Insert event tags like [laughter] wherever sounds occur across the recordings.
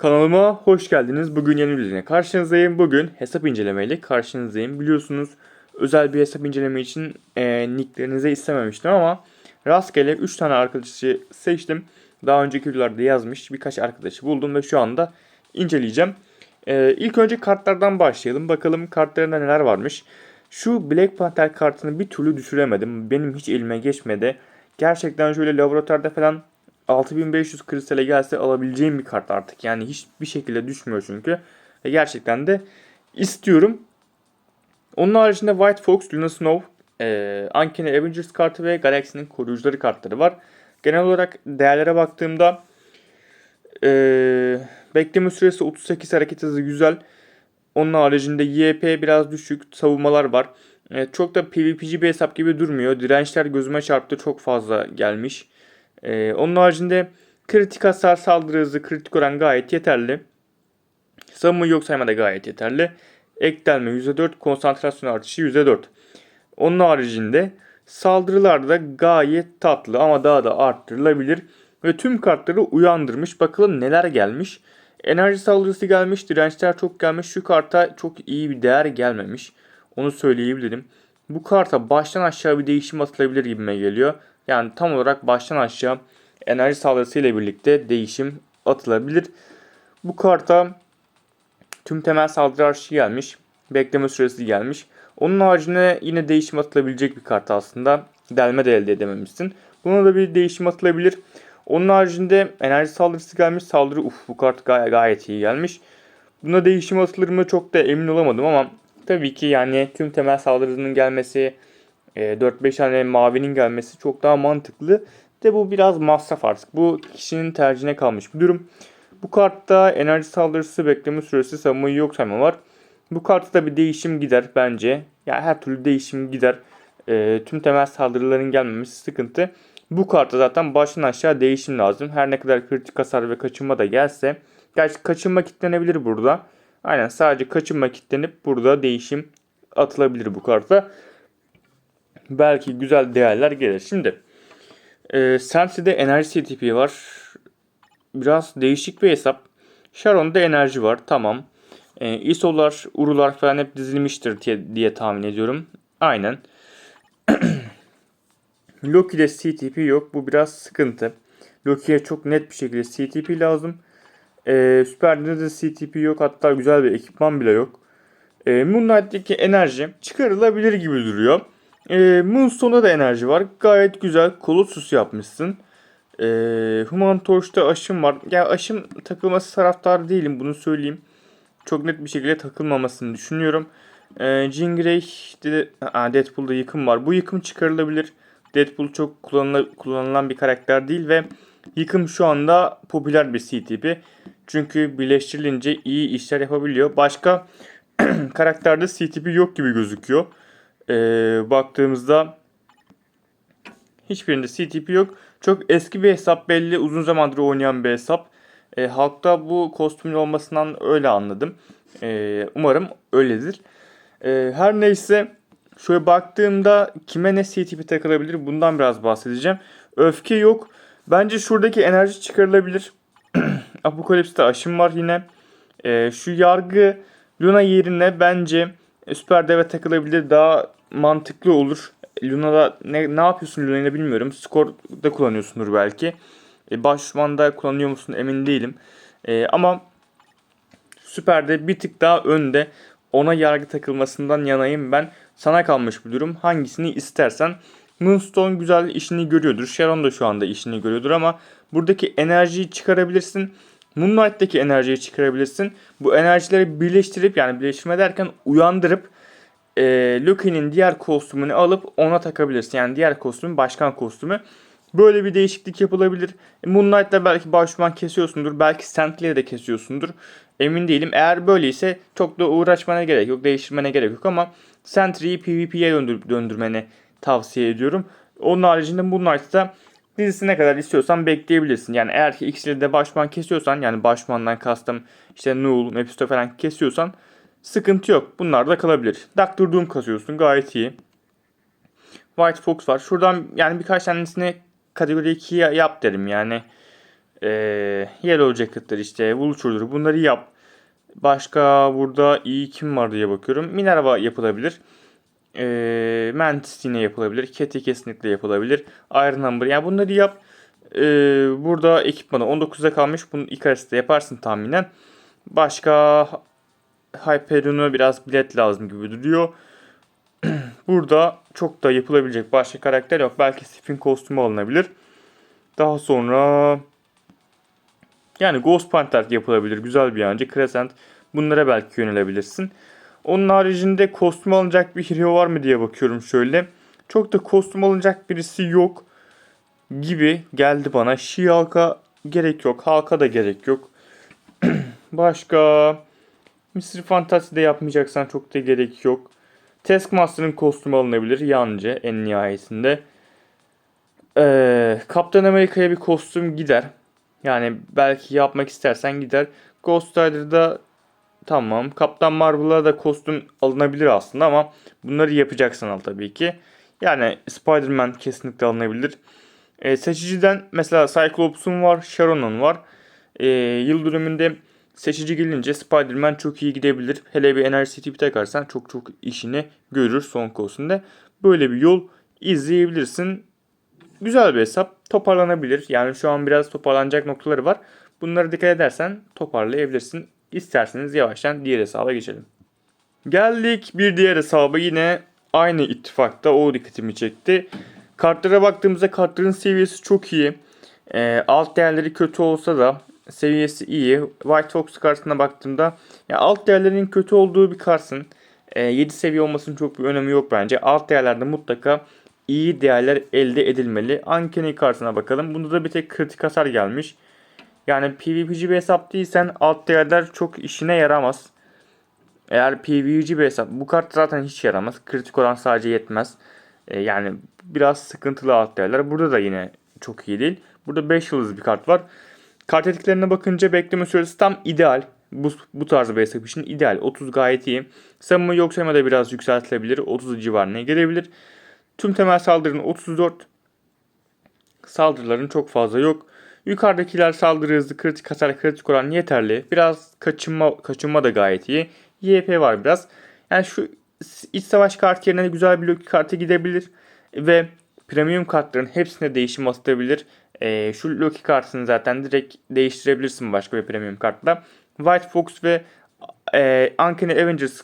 Kanalıma hoş geldiniz. Bugün yeni bir videoyla karşınızdayım. Bugün hesap incelemeyle karşınızdayım. Biliyorsunuz özel bir hesap inceleme için e, nicklerinize istememiştim ama rastgele 3 tane arkadaşı seçtim. Daha önceki videolarda yazmış birkaç arkadaşı buldum ve şu anda inceleyeceğim. E, ilk önce kartlardan başlayalım. Bakalım kartlarında neler varmış. Şu Black Panther kartını bir türlü düşüremedim. Benim hiç elime geçmedi. Gerçekten şöyle laboratuvarda falan 6500 kristale gelse alabileceğim bir kart artık. Yani hiçbir şekilde düşmüyor çünkü. Ve gerçekten de istiyorum. Onun haricinde White Fox, Luna Snow, e, Uncanny Avengers kartı ve Galaxy'nin koruyucuları kartları var. Genel olarak değerlere baktığımda e, bekleme süresi 38 hareket hızı güzel. Onun haricinde YP biraz düşük, savunmalar var. E, çok da PvP'ci bir hesap gibi durmuyor. Dirençler gözüme çarptı çok fazla gelmiş. Ee, onun haricinde kritik hasar, saldırı hızı, kritik oran gayet yeterli. Savunma yok sayma da gayet yeterli. Ek delme %4, konsantrasyon artışı %4. Onun haricinde saldırılar da gayet tatlı ama daha da arttırılabilir. Ve tüm kartları uyandırmış. Bakalım neler gelmiş. Enerji saldırısı gelmiş, dirençler çok gelmiş. Şu karta çok iyi bir değer gelmemiş. Onu söyleyebilirim. Bu karta baştan aşağı bir değişim atılabilir gibime geliyor. Yani tam olarak baştan aşağı enerji saldırısı ile birlikte değişim atılabilir. Bu karta tüm temel saldırı artışı gelmiş. Bekleme süresi gelmiş. Onun haricinde yine değişim atılabilecek bir kart aslında. Delme de elde edememişsin. Buna da bir değişim atılabilir. Onun haricinde enerji saldırısı gelmiş. Saldırı uf bu kart gay- gayet iyi gelmiş. Buna değişim atılır mı çok da emin olamadım ama tabii ki yani tüm temel saldırının gelmesi, e, 4-5 tane mavinin gelmesi çok daha mantıklı. De bu biraz masraf artık. Bu kişinin tercihine kalmış bir durum. Bu kartta enerji saldırısı, bekleme süresi, savunmayı yok sayma var. Bu kartta da bir değişim gider bence. Ya yani her türlü değişim gider. E, tüm temel saldırıların gelmemesi sıkıntı. Bu kartta zaten baştan aşağı değişim lazım. Her ne kadar kritik hasar ve kaçınma da gelse. Gerçi kaçınma kitlenebilir burada. Aynen sadece kaçınma kitlenip burada değişim atılabilir bu karta belki güzel değerler gelir. Şimdi e, Sentry'de enerji CTP var. Biraz değişik bir hesap. Sharon'da enerji var. Tamam. E, ISO'lar, Uru'lar falan hep dizilmiştir diye, diye tahmin ediyorum. Aynen. [clears throat] Loki'de CTP yok. Bu biraz sıkıntı. Loki'ye çok net bir şekilde CTP lazım. E, Super'de de CTP yok. Hatta güzel bir ekipman bile yok. E, Moonlight'taki enerji çıkarılabilir gibi duruyor. E, Moonstone'da da enerji var. Gayet güzel. Colossus yapmışsın. E, Human Torch'ta aşım var. Ya aşım takılması taraftar değilim. Bunu söyleyeyim. Çok net bir şekilde takılmamasını düşünüyorum. E, Jean Grey'de de, aa, Deadpool'da yıkım var. Bu yıkım çıkarılabilir. Deadpool çok kullanılan, kullanılan bir karakter değil ve yıkım şu anda popüler bir CTP. Çünkü birleştirilince iyi işler yapabiliyor. Başka [clears throat] karakterde CTP yok gibi gözüküyor e, baktığımızda hiçbirinde CTP yok. Çok eski bir hesap belli. Uzun zamandır oynayan bir hesap. E, halkta bu kostümün olmasından öyle anladım. E, umarım öyledir. E, her neyse şöyle baktığımda kime ne CTP takılabilir bundan biraz bahsedeceğim. Öfke yok. Bence şuradaki enerji çıkarılabilir. [clears throat] Apokalips'te aşım var yine. E, şu yargı Luna yerine bence Süper Dev'e takılabilir daha mantıklı olur. Luna'da ne, ne yapıyorsun Luna'yla bilmiyorum. Skor'da kullanıyorsundur belki. E, Başman'da kullanıyor musun emin değilim. E, ama Süper'de bir tık daha önde. Ona yargı takılmasından yanayım ben. Sana kalmış bir durum. Hangisini istersen. Moonstone güzel işini görüyordur. Sharon da şu anda işini görüyordur ama buradaki enerjiyi çıkarabilirsin. Moonlight'taki enerjiyi çıkarabilirsin. Bu enerjileri birleştirip yani birleştirme derken uyandırıp e, Loki'nin diğer kostümünü alıp ona takabilirsin. Yani diğer kostümün başkan kostümü. Böyle bir değişiklik yapılabilir. E, Moonlight'la belki başman kesiyorsundur. Belki Sentry'le de kesiyorsundur. Emin değilim. Eğer böyleyse çok da uğraşmana gerek yok. Değiştirmene gerek yok ama Sentry'yi PvP'ye döndür döndürmeni tavsiye ediyorum. Onun haricinde Moonlight'ta dizisine kadar istiyorsan bekleyebilirsin. Yani eğer ki ikisini de başman kesiyorsan yani başmandan kastım işte Null, Mephisto falan kesiyorsan sıkıntı yok. Bunlar da kalabilir. Doctor Doom kasıyorsun gayet iyi. White Fox var. Şuradan yani birkaç tanesini kategori 2'ye yap derim yani. Ee, Yellow Jacket'lar işte, Vulture'dur bunları yap. Başka burada iyi kim var diye bakıyorum. Minerva yapılabilir. Ee, Mantis yine yapılabilir. Keti kesinlikle yapılabilir. Iron Number yani bunları yap. Ee, burada ekipmanı 19'da kalmış. Bunu Icarus'ta yaparsın tahminen. Başka Hyperion'a biraz bilet lazım gibi duruyor. [clears throat] Burada çok da yapılabilecek başka karakter yok. Belki Sif'in kostümü alınabilir. Daha sonra yani Ghost Panther yapılabilir. Güzel bir yancı. Crescent. Bunlara belki yönelebilirsin. Onun haricinde kostüm alınacak bir hero var mı diye bakıyorum şöyle. Çok da kostüm alınacak birisi yok gibi geldi bana. Şi halka gerek yok. Halka da gerek yok. [clears throat] Başka Mr. Fantasy'de yapmayacaksan çok da gerek yok. Taskmaster'ın kostümü alınabilir yancı en nihayetinde. Ee, Kaptan Amerika'ya bir kostüm gider. Yani belki yapmak istersen gider. Ghost Rider'da tamam. Kaptan Marvel'a da kostüm alınabilir aslında ama bunları yapacaksan al tabii ki. Yani Spider-Man kesinlikle alınabilir. Ee, seçiciden mesela Cyclops'un var, Sharon'un var. Ee, yıl dönümünde seçici gelince Spider-Man çok iyi gidebilir. Hele bir enerji tipi takarsan çok çok işini görür son kostümde. Böyle bir yol izleyebilirsin. Güzel bir hesap. Toparlanabilir. Yani şu an biraz toparlanacak noktaları var. Bunları dikkat edersen toparlayabilirsin. İsterseniz yavaştan diğer hesaba geçelim. Geldik bir diğer hesaba yine aynı ittifakta o dikkatimi çekti. Kartlara baktığımızda kartların seviyesi çok iyi. Ee, alt değerleri kötü olsa da seviyesi iyi. White Fox kartına baktığımda ya alt değerlerin kötü olduğu bir kartsın. Ee, 7 seviye olmasının çok bir önemi yok bence. Alt değerlerde mutlaka iyi değerler elde edilmeli. Uncanny kartına bakalım. Bunda da bir tek kritik hasar gelmiş. Yani PvP'ci bir hesap değilsen alt değerler çok işine yaramaz. Eğer PvE'ci bir hesap bu kart zaten hiç yaramaz. Kritik olan sadece yetmez. Ee, yani biraz sıkıntılı alt değerler. Burada da yine çok iyi değil. Burada 5 yıldız bir kart var. Kart etiklerine bakınca bekleme süresi tam ideal. Bu, bu tarz bir hesap için ideal. 30 gayet iyi. Savunma yoksa da biraz yükseltilebilir. 30 civarına gelebilir. Tüm temel saldırının 34. Saldırıların çok fazla yok. Yukarıdakiler saldırı hızı, kritik hasar, kritik oran yeterli. Biraz kaçınma, kaçınma da gayet iyi. YP var biraz. Yani şu iç savaş kartı yerine güzel bir Loki kartı gidebilir. Ve premium kartların hepsine değişim atabilir. Ee, şu Loki kartını zaten direkt değiştirebilirsin başka bir premium kartla. White Fox ve e, Uncanny Avengers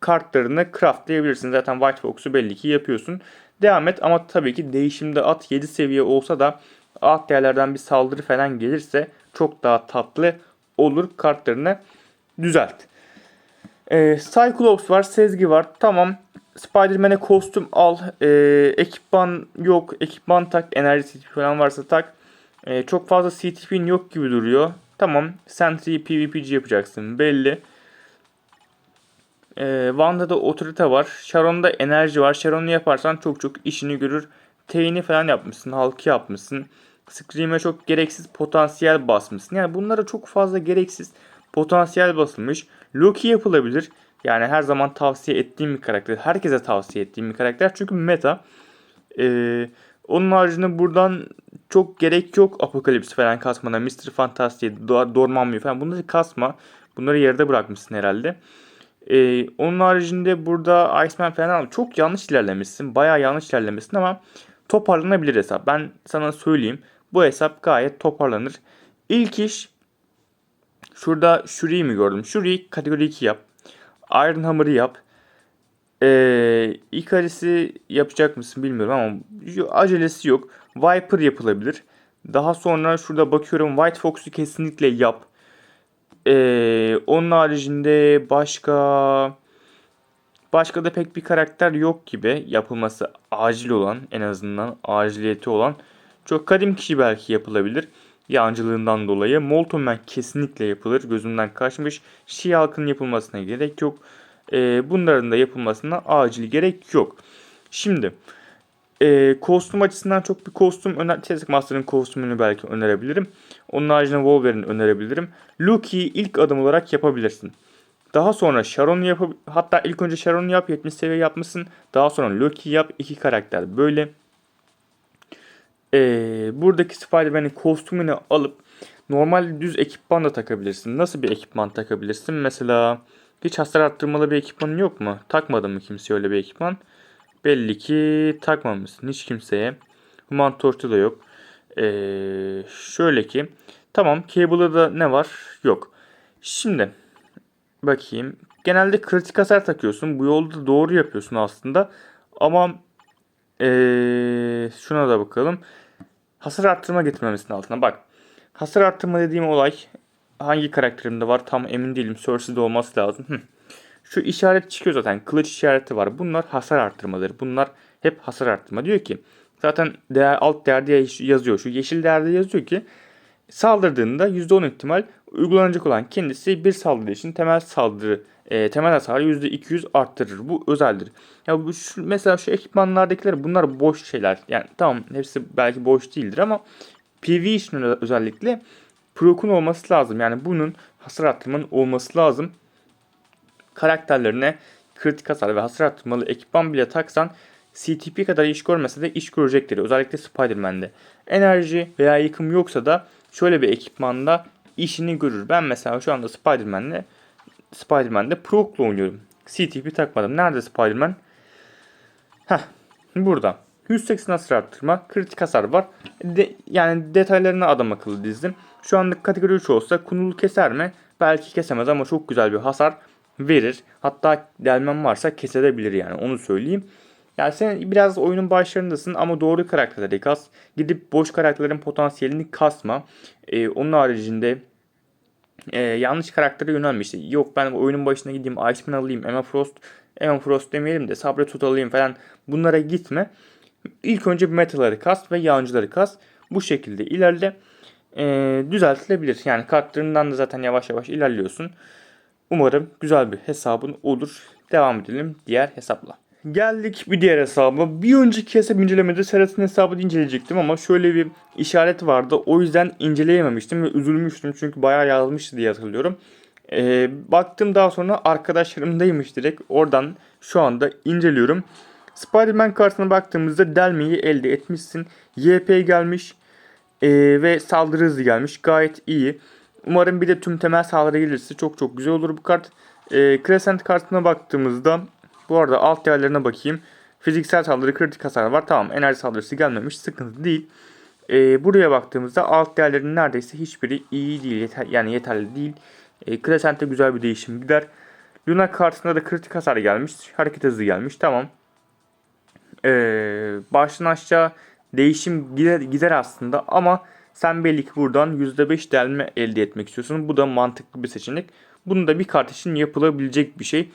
kartlarını craftlayabilirsin. Zaten White Fox'u belli ki yapıyorsun. Devam et ama tabii ki değişimde at 7 seviye olsa da alt değerlerden bir saldırı falan gelirse çok daha tatlı olur kartlarını düzelt. Ee, Cyclops var, Sezgi var. Tamam. Spider-Man'e kostüm al. Ee, ekipman yok. Ekipman tak. Enerji CTP falan varsa tak. Ee, çok fazla CTP'in yok gibi duruyor. Tamam. Sentry PvP'ci yapacaksın. Belli. Ee, Wanda'da otorite var. Sharon'da enerji var. Sharon'u yaparsan çok çok işini görür. Teyini falan yapmışsın. Halkı yapmışsın. Scream'e çok gereksiz potansiyel basmışsın. Yani bunlara çok fazla gereksiz potansiyel basılmış. Loki yapılabilir. Yani her zaman tavsiye ettiğim bir karakter. Herkese tavsiye ettiğim bir karakter. Çünkü meta. Ee, onun haricinde buradan çok gerek yok Apokalips falan kasmana. Mr. Fantasy, Dormammu falan bunları kasma. Bunları yerde bırakmışsın herhalde. Ee, onun haricinde burada Iceman falan çok yanlış ilerlemişsin. Bayağı yanlış ilerlemişsin ama toparlanabilir hesap. Ben sana söyleyeyim. Bu hesap gayet toparlanır. İlk iş şurada Shuri'yi mi gördüm? Shuri'yi kategori 2 yap. Iron Hammer'ı yap. Ee, Icarus'i yapacak mısın bilmiyorum ama acelesi yok. Viper yapılabilir. Daha sonra şurada bakıyorum White Fox'u kesinlikle yap. Ee, onun haricinde başka başka da pek bir karakter yok gibi yapılması acil olan en azından aciliyeti olan çok kadim kişi belki yapılabilir. Yancılığından dolayı. Molten Man kesinlikle yapılır. Gözümden kaçmış. Şii halkının yapılmasına gerek yok. Ee, bunların da yapılmasına acil gerek yok. Şimdi e, kostüm açısından çok bir kostüm öner Taskmaster'ın kostümünü belki önerebilirim. Onun haricinde Wolverine önerebilirim. Loki'yi ilk adım olarak yapabilirsin. Daha sonra Sharon'u yap hatta ilk önce Sharon'u yap 70 seviye yapmışsın. Daha sonra Loki yap iki karakter böyle. Ee, buradaki Spider-Man'in kostümünü alıp normal düz ekipman da takabilirsin. Nasıl bir ekipman takabilirsin? Mesela hiç hasar arttırmalı bir ekipmanın yok mu? Takmadın mı kimseye öyle bir ekipman? Belli ki takmamışsın hiç kimseye. Human Torch'ta da yok. Ee, şöyle ki tamam cable'da da ne var? Yok. Şimdi bakayım. Genelde kritik hasar takıyorsun. Bu yolda doğru yapıyorsun aslında. Ama ee, şuna da bakalım. Hasar arttırma getirmemesinin altına. Bak. Hasar arttırma dediğim olay hangi karakterimde var tam emin değilim. Cersei'de olması lazım. Şu işaret çıkıyor zaten. Kılıç işareti var. Bunlar hasar arttırmaları. Bunlar hep hasar arttırma. Diyor ki zaten değer, alt değerde yazıyor. Şu yeşil değerde yazıyor ki saldırdığında %10 ihtimal uygulanacak olan kendisi bir saldırı için temel saldırı e, temel hasarı %200 arttırır. Bu özeldir. Ya bu şu, mesela şu ekipmanlardakiler bunlar boş şeyler. Yani tamam hepsi belki boş değildir ama PV için özellikle Proc'un olması lazım. Yani bunun hasar arttırmanın olması lazım. Karakterlerine kritik hasar ve hasar arttırmalı ekipman bile taksan CTP kadar iş görmese de iş görecektir. Özellikle Spider-Man'de. Enerji veya yıkım yoksa da şöyle bir ekipmanda işini görür. Ben mesela şu anda Spider-Man'le Spider-Man'de Proc'la oynuyorum. CTP takmadım. Nerede Spider-Man? Heh, burada. 180 hasar arttırma, kritik hasar var. De, yani detaylarına adam akıllı dizdim. Şu anlık kategori 3 olsa Kunul keser mi? Belki kesemez ama çok güzel bir hasar verir. Hatta delmem varsa kesebilir yani onu söyleyeyim. Yani sen biraz oyunun başlarındasın ama doğru karakterleri kas. Gidip boş karakterlerin potansiyelini kasma. Ee, onun haricinde e, yanlış karaktere yönelmişti. Yok ben oyunun başına gideyim Iceman alayım, Emma Frost, Emma Frost demeyelim de Sabretooth alayım falan bunlara gitme. İlk önce metaları kas ve yancıları kas. Bu şekilde ilerle. E, düzeltilebilir. Yani kartlarından da zaten yavaş yavaş ilerliyorsun. Umarım güzel bir hesabın olur. Devam edelim diğer hesapla. Geldik bir diğer hesaba. Bir önceki hesap incelemede Serhat'ın hesabını inceleyecektim ama şöyle bir işaret vardı. O yüzden inceleyememiştim ve üzülmüştüm çünkü bayağı yazmıştı diye hatırlıyorum. Ee, baktım daha sonra arkadaşlarımdaymış direkt. Oradan şu anda inceliyorum. Spider-Man kartına baktığımızda delmeyi elde etmişsin. YP gelmiş ee, ve saldırı hızı gelmiş. Gayet iyi. Umarım bir de tüm temel saldırı gelirse çok çok güzel olur bu kart. Ee, Crescent kartına baktığımızda bu arada alt değerlerine bakayım. Fiziksel saldırı kritik hasar var. Tamam enerji saldırısı gelmemiş. Sıkıntı değil. Ee, buraya baktığımızda alt değerlerin neredeyse hiçbiri iyi değil. Yeter, yani yeterli değil. Ee, Crescent'te güzel bir değişim gider. Luna kartında da kritik hasar gelmiş. Hareket hızı gelmiş. Tamam. Ee, baştan aşağı değişim gider, gider aslında ama sen belli ki buradan %5 delme elde etmek istiyorsun. Bu da mantıklı bir seçenek. Bunu da bir kart için yapılabilecek bir şey.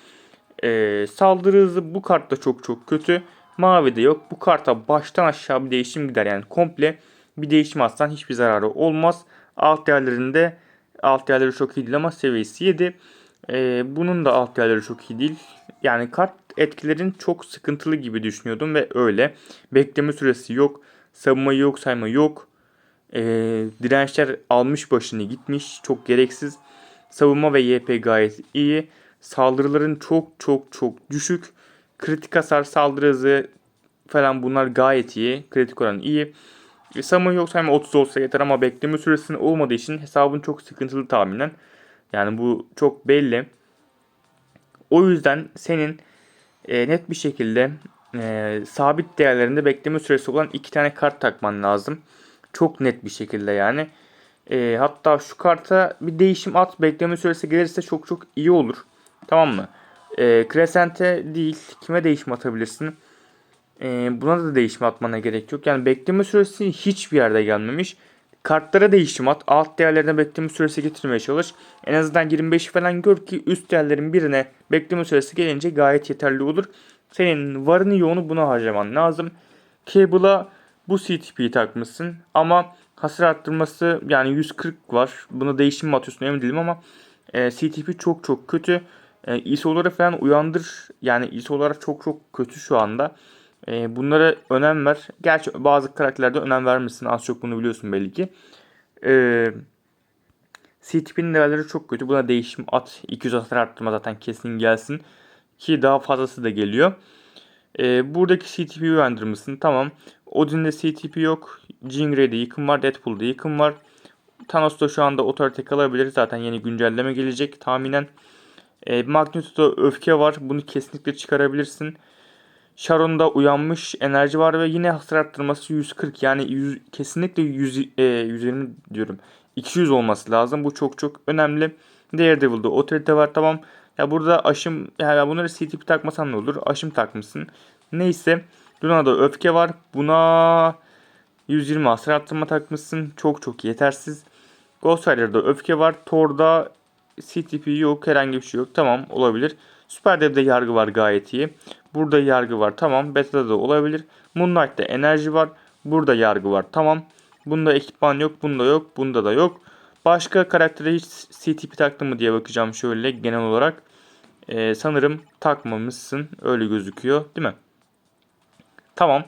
Ee, saldırı hızı bu kartta çok çok kötü. Mavi de yok. Bu karta baştan aşağı bir değişim gider. Yani komple bir değişim atsan hiçbir zararı olmaz. Alt değerlerinde alt değerleri çok iyi değil ama seviyesi 7. Ee, bunun da alt değerleri çok iyi değil. Yani kart etkilerin çok sıkıntılı gibi düşünüyordum ve öyle. Bekleme süresi yok. Savunma yok, sayma yok. Ee, dirençler almış başını gitmiş. Çok gereksiz. Savunma ve YP gayet iyi. Saldırıların çok çok çok düşük. Kritik hasar, saldırı hızı falan bunlar gayet iyi. Kritik oran iyi. E, savunma yok sayma 30 olsa yeter ama bekleme süresinin olmadığı için hesabın çok sıkıntılı tahminen. Yani bu çok belli. O yüzden senin e, net bir şekilde e, sabit değerlerinde bekleme süresi olan iki tane kart takman lazım. Çok net bir şekilde yani. E, hatta şu karta bir değişim at bekleme süresi gelirse çok çok iyi olur. Tamam mı? E, Crescent'e değil kime değişim atabilirsin? E, buna da değişim atmana gerek yok. Yani bekleme süresi hiçbir yerde gelmemiş. Kartlara değişim at. Alt değerlerine bekleme süresi getirmeye çalış. En azından 25 falan gör ki üst değerlerin birine bekleme süresi gelince gayet yeterli olur. Senin varını yoğunu buna harcaman lazım. Cable'a bu CTP'yi takmışsın ama hasar arttırması yani 140 var. Buna değişim mi atıyorsun emin değilim ama e, CTP çok çok kötü. E, ISO'ları falan uyandır. Yani ISO olarak çok çok kötü şu anda. E, bunlara önem ver. Gerçi bazı karakterlerde önem vermişsin. Az çok bunu biliyorsun belli ki. E, değerleri çok kötü. Buna değişim at. 200 hasar arttırma zaten kesin gelsin. Ki daha fazlası da geliyor. E, buradaki CTP'yi uyandırmışsın. Tamam. Odin'de CTP yok. Jingray'de yıkım var. Deadpool'da yıkım var. Thanos da şu anda otorite kalabilir. Zaten yeni güncelleme gelecek tahminen. E, Magneto'da öfke var. Bunu kesinlikle çıkarabilirsin. Sharon'da uyanmış enerji var ve yine hasar arttırması 140 yani 100, kesinlikle 100, e, 120 diyorum. 200 olması lazım. Bu çok çok önemli. Daredevil'da otorite var tamam. Ya burada aşım yani bunları CTP takmasan ne olur? Aşım takmışsın. Neyse. Luna'da öfke var. Buna 120 hasar arttırma takmışsın. Çok çok yetersiz. Ghost Rider'da öfke var. Thor'da CTP yok. Herhangi bir şey yok. Tamam olabilir. Süper Dev'de yargı var gayet iyi. Burada yargı var. Tamam. Beta'da da olabilir. Moonlight'ta enerji var. Burada yargı var. Tamam. Bunda ekipman yok. Bunda yok. Bunda da yok. Başka karaktere hiç CTP taktı mı diye bakacağım şöyle genel olarak. Ee, sanırım takmamışsın. Öyle gözüküyor. Değil mi? Tamam.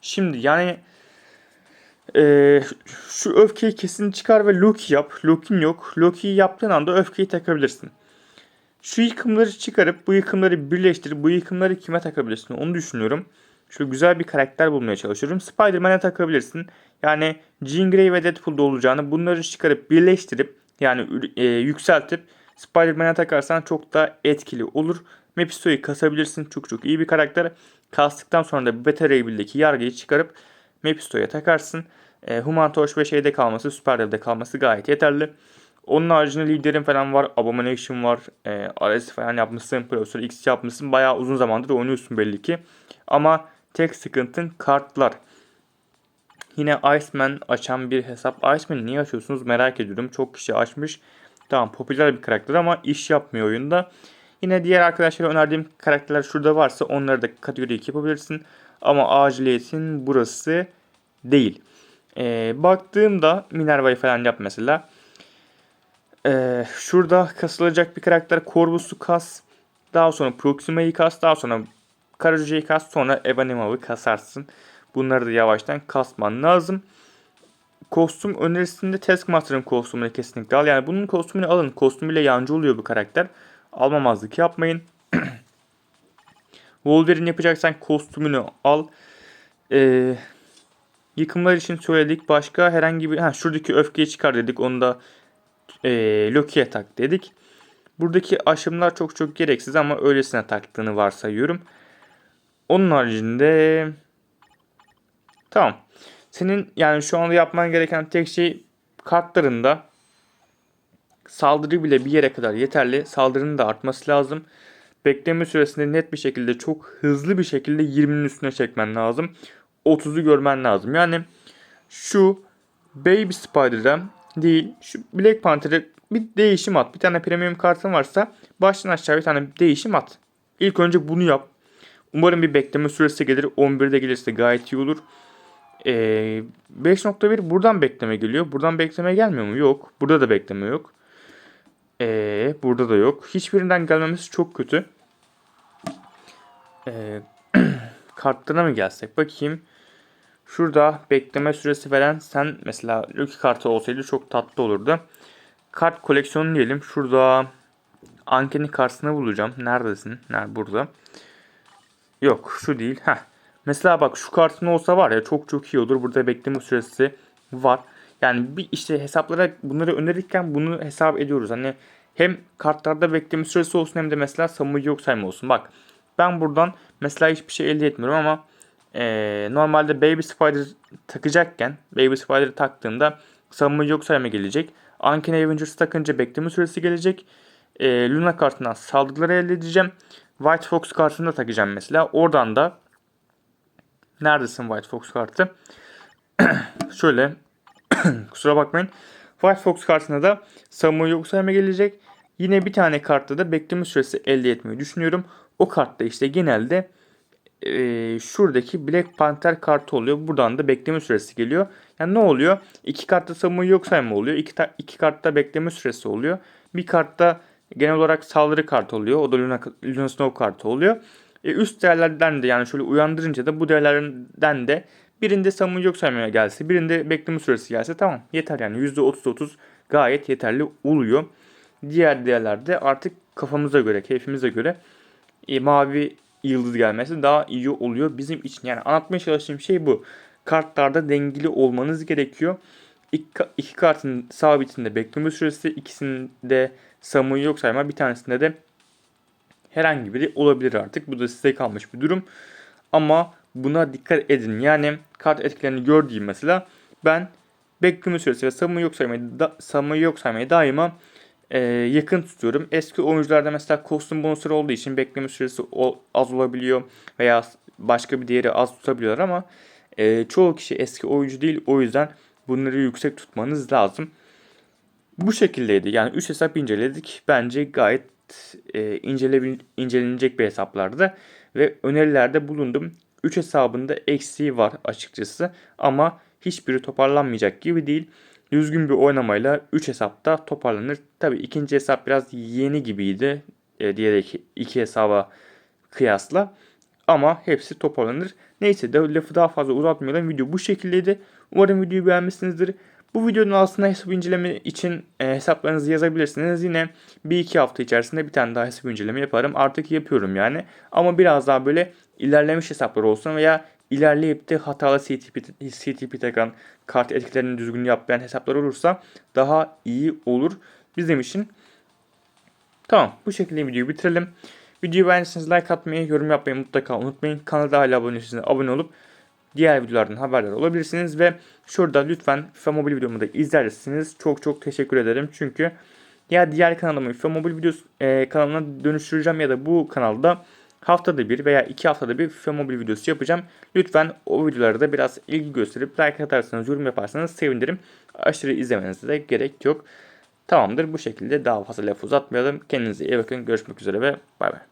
Şimdi yani ee, şu öfkeyi kesin çıkar ve Loki yap. Loki'nin yok. Loki'yi yaptığın anda öfkeyi takabilirsin. Şu yıkımları çıkarıp bu yıkımları birleştirip bu yıkımları kime takabilirsin onu düşünüyorum. Şu güzel bir karakter bulmaya çalışıyorum. Spider-Man'e takabilirsin. Yani Jean Grey ve Deadpool'da olacağını bunları çıkarıp birleştirip yani e, yükseltip Spider-Man'e takarsan çok daha etkili olur. Mephisto'yu kasabilirsin. Çok çok iyi bir karakter. Kastıktan sonra da Beta Ray yargıyı çıkarıp Mephisto'ya takarsın. E, Human Torch ve şeyde kalması, Super Dev'de kalması gayet yeterli. Onun haricinde liderin falan var. Abomination var. E, Ares falan yapmışsın. Professor X yapmışsın. Bayağı uzun zamandır oynuyorsun belli ki. Ama tek sıkıntın kartlar. Yine Iceman açan bir hesap. Iceman'i niye açıyorsunuz merak ediyorum. Çok kişi açmış. Tamam popüler bir karakter ama iş yapmıyor oyunda. Yine diğer arkadaşlara önerdiğim karakterler şurada varsa onları da kategori 2 yapabilirsin. Ama aciliyetin burası değil. Ee, baktığımda Minerva'yı falan yap mesela. Ee, şurada kasılacak bir karakter Corvus'u kas. Daha sonra Proxima'yı kas. Daha sonra Karaca'yı kas. Sonra Evanimav'ı kasarsın. Bunları da yavaştan kasman lazım. Kostüm önerisinde Taskmaster'ın kostümünü kesinlikle al. Yani bunun kostümünü alın. Kostümüyle yancı oluyor bu karakter. Almamazlık yapmayın. Wolverine yapacaksan kostümünü al. Ee, yıkımlar için söyledik. Başka herhangi bir... Ha, şuradaki öfkeyi çıkar dedik. Onu da e, Loki'ye tak dedik. Buradaki aşımlar çok çok gereksiz ama öylesine taktığını varsayıyorum. Onun haricinde... Tamam. Senin yani şu anda yapman gereken tek şey kartlarında saldırı bile bir yere kadar yeterli. Saldırının da artması lazım. Bekleme süresinde net bir şekilde çok hızlı bir şekilde 20'nin üstüne çekmen lazım. 30'u görmen lazım. Yani şu Baby Spider'da değil şu Black Panther'e bir değişim at. Bir tane premium kartın varsa baştan aşağı bir tane değişim at. İlk önce bunu yap. Umarım bir bekleme süresi gelir. 11'de gelirse gayet iyi olur. Ee, 5.1 buradan bekleme geliyor. Buradan bekleme gelmiyor mu? Yok. Burada da bekleme yok. Ee, burada da yok. Hiçbirinden gelmemesi çok kötü. Ee, [clears throat] kartlarına mı gelsek? Bakayım. Şurada bekleme süresi veren sen mesela Lucky kartı olsaydı çok tatlı olurdu. Kart koleksiyonu diyelim. Şurada Ankeni kartını bulacağım. Neredesin? Nerede? Burada. Yok şu değil. Heh. Mesela bak şu kartın olsa var ya çok çok iyi olur. Burada bekleme süresi var. Yani bir işte hesaplara bunları önerirken bunu hesap ediyoruz. Hani hem kartlarda bekleme süresi olsun hem de mesela savunmacı yok sayma olsun. Bak ben buradan mesela hiçbir şey elde etmiyorum ama ee, normalde Baby Spider takacakken Baby Spider'ı taktığımda savunmacı yok sayma gelecek. Uncanny Avengers takınca bekleme süresi gelecek. Ee, Luna kartından saldırıları elde edeceğim. White Fox kartını da takacağım mesela. Oradan da Neredesin White Fox kartı? [clears throat] Şöyle [coughs] kusura bakmayın. White Fox kartına da savunma yok sayma gelecek. Yine bir tane kartta da bekleme süresi elde etmeyi düşünüyorum. O kartta işte genelde e, şuradaki Black Panther kartı oluyor. Buradan da bekleme süresi geliyor. Yani ne oluyor? İki kartta savunma yok sayma oluyor. İki, ta, iki kartta bekleme süresi oluyor. Bir kartta genel olarak saldırı kartı oluyor. O da Luna, Luna Snow kartı oluyor. E, üst değerlerden de yani şöyle uyandırınca da bu değerlerden de birinde savunma yok saymaya gelse, birinde bekleme süresi gelse tamam yeter yani %30-30 gayet yeterli oluyor. Diğer değerlerde artık kafamıza göre, keyfimize göre e, mavi yıldız gelmesi daha iyi oluyor bizim için. Yani anlatmaya çalıştığım şey bu. Kartlarda dengeli olmanız gerekiyor. iki, iki kartın sabitinde bekleme süresi, ikisinde Samu'yu yok sayma, bir tanesinde de herhangi biri olabilir artık. Bu da size kalmış bir durum. Ama buna dikkat edin. Yani kart etkilerini gördüğüm mesela ben bekleme süresi ve Samu'yu yok saymayı, da, Samu'yu yok saymayı daima e, yakın tutuyorum. Eski oyuncularda mesela kostüm bonusları olduğu için bekleme süresi az olabiliyor veya başka bir değeri az tutabiliyorlar ama e, çoğu kişi eski oyuncu değil. O yüzden bunları yüksek tutmanız lazım. Bu şekildeydi. Yani 3 hesap inceledik. Bence gayet e, incelebil- incelenecek bir hesaplardı. Ve önerilerde bulundum. 3 hesabında eksiği var açıkçası. Ama hiçbiri toparlanmayacak gibi değil. Düzgün bir oynamayla 3 hesapta toparlanır. Tabi ikinci hesap biraz yeni gibiydi. E, diğer iki, hesaba kıyasla. Ama hepsi toparlanır. Neyse de lafı daha fazla uzatmayalım. Video bu şekildeydi. Umarım videoyu beğenmişsinizdir. Bu videonun altına hesap inceleme için e, hesaplarınızı yazabilirsiniz. Yine bir iki hafta içerisinde bir tane daha hesap inceleme yaparım. Artık yapıyorum yani. Ama biraz daha böyle ilerlemiş hesaplar olsun veya ilerleyip de hatalı CTP, CTP takan kart etkilerini düzgün yapmayan hesaplar olursa daha iyi olur bizim için. Tamam bu şekilde videoyu bitirelim. Videoyu beğendiyseniz like atmayı, yorum yapmayı mutlaka unutmayın. Kanalda hala abone değilseniz abone olup diğer videolardan haberdar olabilirsiniz. Ve şurada lütfen FIFA Mobile videomu da izlersiniz. Çok çok teşekkür ederim. Çünkü ya diğer kanalımı FIFA Mobile videosu e, kanalına dönüştüreceğim ya da bu kanalda haftada bir veya iki haftada bir FIFA Mobile videosu yapacağım. Lütfen o videolara da biraz ilgi gösterip like atarsanız, yorum yaparsanız sevinirim. Aşırı izlemenize de gerek yok. Tamamdır bu şekilde daha fazla laf uzatmayalım. Kendinize iyi bakın. Görüşmek üzere ve bay bay.